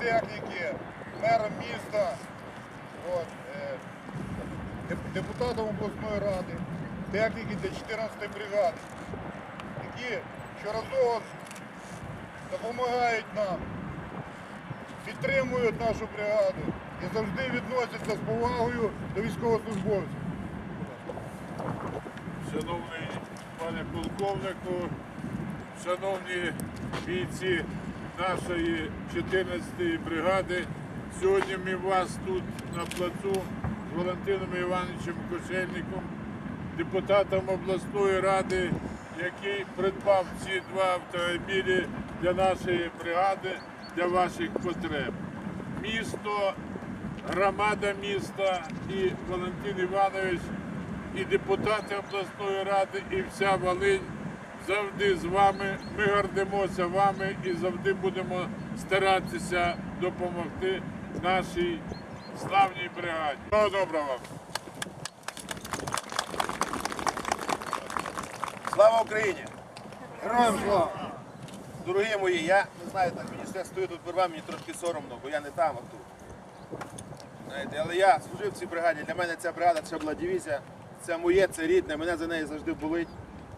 техніки, мером міста, от, е, депутатом обласної ради, техніки для 14-ї бригади, які щоразово допомагають нам, підтримують нашу бригаду і завжди відносяться з повагою до військовослужбовців. Шановний пане полковнику, шановні бійці нашої 14-ї бригади, сьогодні ми вас тут на плацу з Валентином Івановичем Кошельником, депутатом обласної ради, який придбав ці два автомобілі для нашої бригади, для ваших потреб. Місто, громада міста і Валентин Іванович і депутати обласної ради, і вся Волинь завжди з вами. Ми гордимося вами і завжди будемо старатися допомогти нашій славній бригаді. Всього доброго вам! Слава Україні! Героям слава! Дорогі мої, я не знаю, так мені все стою тут перед вами, мені трошки соромно, бо я не там, а тут. Знаєте, але я служив в цій бригаді. Для мене ця бригада це була дивізія. Це моє, це рідне, мене за неї завжди болить.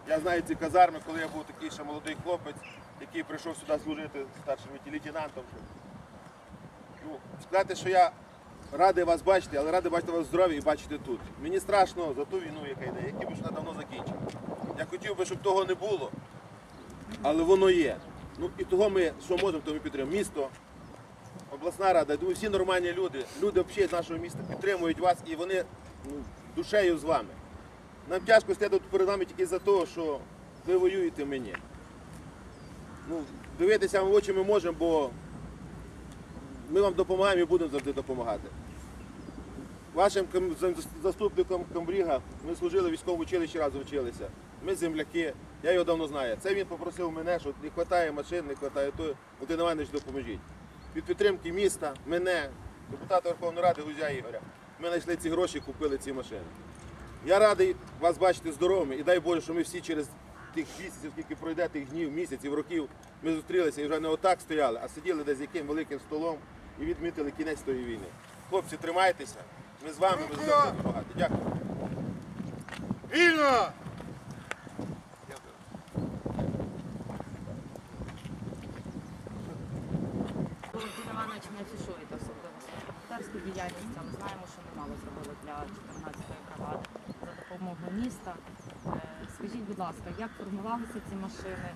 Я знаю ці казарми, коли я був такий ще молодий хлопець, який прийшов сюди служити старшим лейтенантом. Ну, сказати, що я радий вас бачити, але радий бачити вас здорові і бачити тут. Мені страшно за ту війну, яка йде, яку би вона давно закінчила. Я хотів би, щоб того не було, але воно є. Ну і того ми, що можемо, то ми підтримуємо. Місто, обласна рада, всі нормальні люди, люди взагалі з нашого міста підтримують вас і вони ну, душею з вами. Нам тяжко стояти перед вами тільки за те, що ви воюєте мені. Ну, дивитися в очі ми можемо, бо ми вам допомагаємо і будемо завжди допомагати. Вашим ком- заступником комбріга ми служили в військовому училищі разом вчилися. Ми земляки, я його давно знаю. Це він попросив мене, що не вистачає машин, не вистачає того. Володимир Іванович, допоможіть. Від підтримки міста, мене, депутата Верховної Ради Гузя Ігоря. Ми знайшли ці гроші купили ці машини. Я радий вас бачити здоровими і дай Боже, що ми всі через тих місяців, скільки пройде тих днів, місяців, років, ми зустрілися і вже не отак стояли, а сиділи десь яким великим столом і відмітили кінець тої війни. Хлопці, тримайтеся. Ми з вами ми будемо допомагати. Дякую. Вільно! Іванович не афішуєте особливо свою діяльність, але знаємо, що немало зробили для 14-ї бригади за допомогою міста. Е, Скажіть, будь ласка, як формувалися ці машини?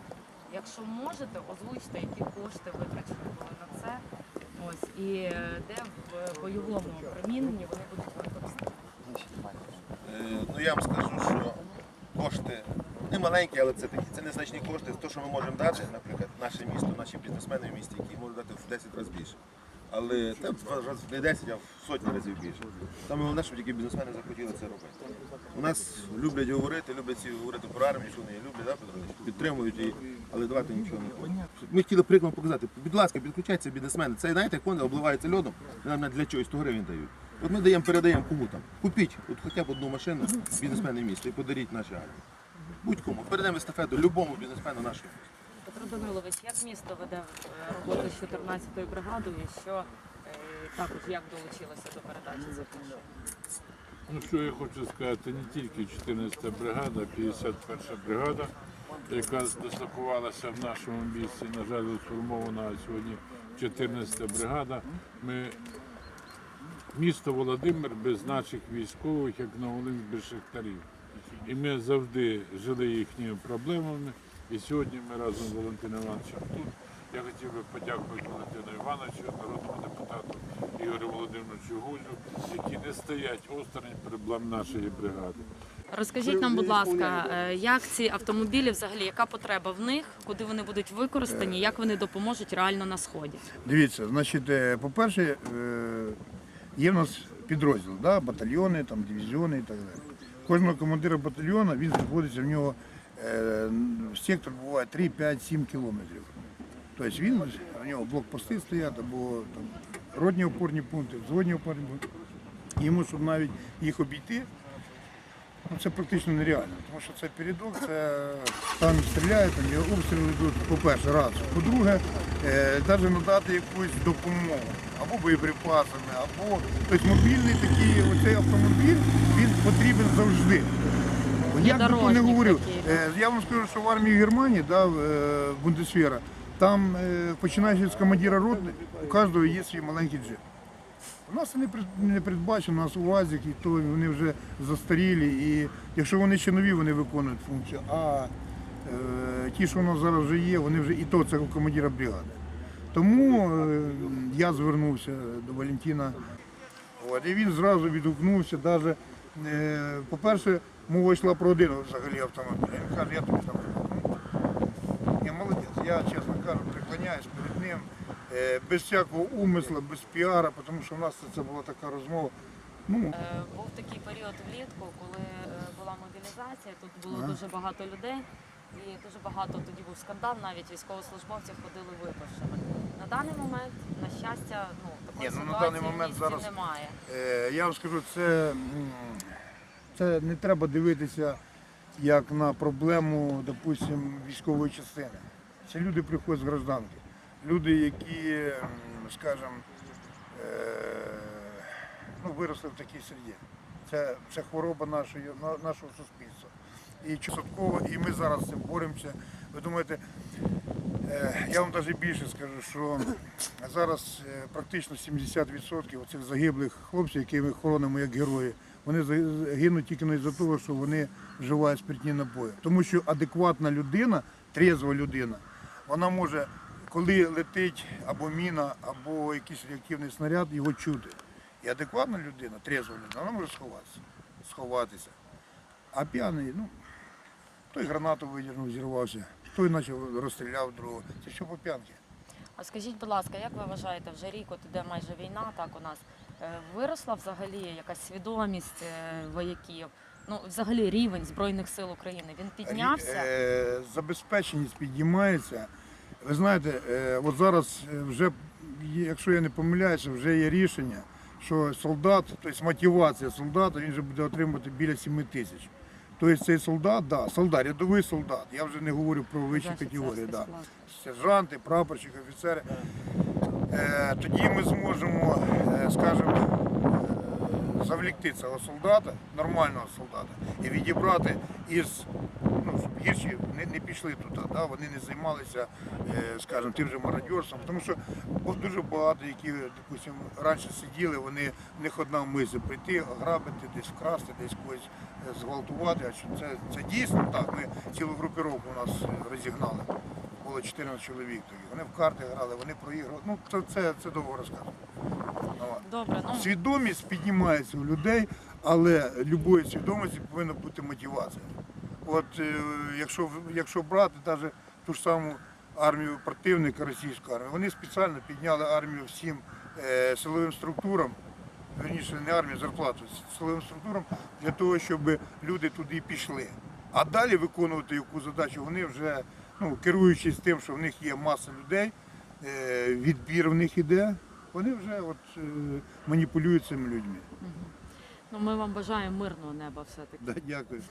Якщо можете, озвучте, які кошти витрачені були на це. Ось і е, де в бойовому приміненні вони будуть використані. Е, Ну я вам скажу, що кошти не маленькі, але це такі це незначні кошти. Те, що ми можемо дати, наприклад, наше місто, наші бізнесмени в місті, які можуть дати в 10 разів більше. Але це раз- не 10, а в сотні разів більше. Саме головне, щоб тільки бізнесмени захотіли це робити. У нас люблять говорити, люблять ці говорити про армію, що вони люблять, да, Петрович? підтримують її, але давати нічого не хочуть. Ми хотіли приклад показати. Будь ласка, підключайтеся бізнесмени. Це знаєте, як вони обливаються льодом, нам для чогось 100 гривень дають. От ми даємо, передаємо кому там. Купіть от хоча б одну машину бізнесмени міста і подаріть нашій армії. Будь-кому. Передаємо естафету любому бізнесмену міста. Петро Данилович, як місто веде е, роботу з 14-ю бригадою і що е, також як долучилося до передачі цих? Ну що я хочу сказати, не тільки 14-та бригада, а 51 бригада, яка дислокувалася в нашому місті, на жаль, сформована сьогодні 14-та бригада. Ми місто Володимир без наших військових, як на Волинь без шахтарів. І ми завжди жили їхніми проблемами. І сьогодні ми разом з Валентином Івановичем тут. Я хотів би подякувати Валентину Івановичу, народному депутату Ігорю Володимировичу Гулю, які не стоять осторонь проблем нашої бригади. Розкажіть нам, будь ласка, е, як ці автомобілі взагалі, яка потреба в них, куди вони будуть використані, як вони допоможуть реально на сході? Дивіться, значить, е, по-перше, е, є в нас підрозділ, да, батальйони, там, дивізіони і так далі. Кожного командира батальйону він знаходиться в нього е, сектор буває 3, 5, 7 кілометрів. Тобто він, в нього блокпости стоять або там, родні опорні пункти, взводні опорні пункти. Йому, щоб навіть їх обійти, ну, це практично нереально. Тому що це передок, це там стріляють, там є обстріли йдуть, по-перше, раз. По-друге, е, навіть надати якусь допомогу або боєприпасами, або тобто мобільний такий оцей автомобіль він потрібен завжди. Як би хто не такий. е, я вам скажу, що в армії Германії, да, в е, Бундесвера, там е, починаючи з командира роти, у кожного є свій маленький джип. У нас це не передбачено, у нас УАЗик, і то вони вже застарілі, і якщо вони ще нові, вони виконують функцію. А е, ті, що у нас зараз вже є, вони вже і то це у командира бригади. Тому е, я звернувся до Валентина. От, і він зразу відгукнувся. Даже, е, по-перше, мова йшла про один взагалі автомобіль. Він каже, я тобі там. Я молодець, я, чесно кажу, преклоняюсь перед ним е, без всякого умисла, без піара, тому що в нас це, була така розмова. Ну, Е, Був такий період влітку, коли е, була мобілізація, тут було Ага. дуже багато людей. І дуже багато тоді був скандал, навіть військовослужбовці ходили випившими. На даний момент, на щастя, ну такої Ні, ну, на даний момент зараз- немає. Е, Я вам скажу, це, це не треба дивитися як на проблему, допустим, військової частини. Це люди приходять з гражданки. Люди, які, скажімо, е, ну, виросли в такій середі. Це, це хвороба нашої, нашого суспільства. І частково, і ми зараз з цим боремося. Ви думаєте, Е, Я вам навіть більше скажу, що зараз е, практично 70% цих загиблих хлопців, які ми хоронимо як герої, вони гинуть тільки не за того, що вони вживають спиртні напої. Тому що адекватна людина, трезва людина, вона може, коли летить або міна, або якийсь реактивний снаряд, його чути. І адекватна людина, трезва людина, вона може сховатися, сховатися. А п'яний, ну, той гранату видірнув, зірвався, той почав розстріляв другого. Це все по п'янки. А скажіть, будь ласка, як ви вважаєте, вже рік от іде майже війна, так у нас е, виросла взагалі якась свідомість е, вояків? Ну, взагалі рівень Збройних сил України він піднявся? Е, Забезпеченість підіймається. Ви знаєте, е, от зараз е, вже, є- якщо я не помиляюся, вже є рішення, що солдат, тобто мотивація солдата, він вже буде отримувати біля 7 тисяч. Тобто цей солдат, да, солдат, рядовий солдат, я вже не говорю про вищі категорії. Да. сержанти, прапорщики, офіцери. Е, тоді ми зможемо, е, скажімо, завлікти цього солдата, нормального солдата, і відібрати із, ну, гірші не, не пішли туди, да? вони не займалися, е, скажімо, тим же мародерством. Тому що дуже багато, які, допустимо, раніше сиділи, вони в них одна мисль прийти, ограбити, десь вкрасти, десь когось е, зґвалтувати. А що це, це дійсно так. Ми цілу групіровку у нас розігнали було 14 чоловік тоді. Вони в карти грали, вони проіграли. Ну, це, це, це довго розказувати. Добре, ну Свідомість піднімається у людей, але любої свідомості повинна бути мотивація. От е, якщо, якщо брати навіть ту ж саму армію противника, російську армію, вони спеціально підняли армію всім е, силовим структурам, верніше не армію, зарплату, силовим структурам для того, щоб люди туди пішли. А далі виконувати яку задачу вони вже, ну, керуючись тим, що в них є маса людей, е, відбір в них іде, вони вже от, е, маніпулюють цими людьми. ну ми вам бажаємо мирного неба все таки. Да, дякую.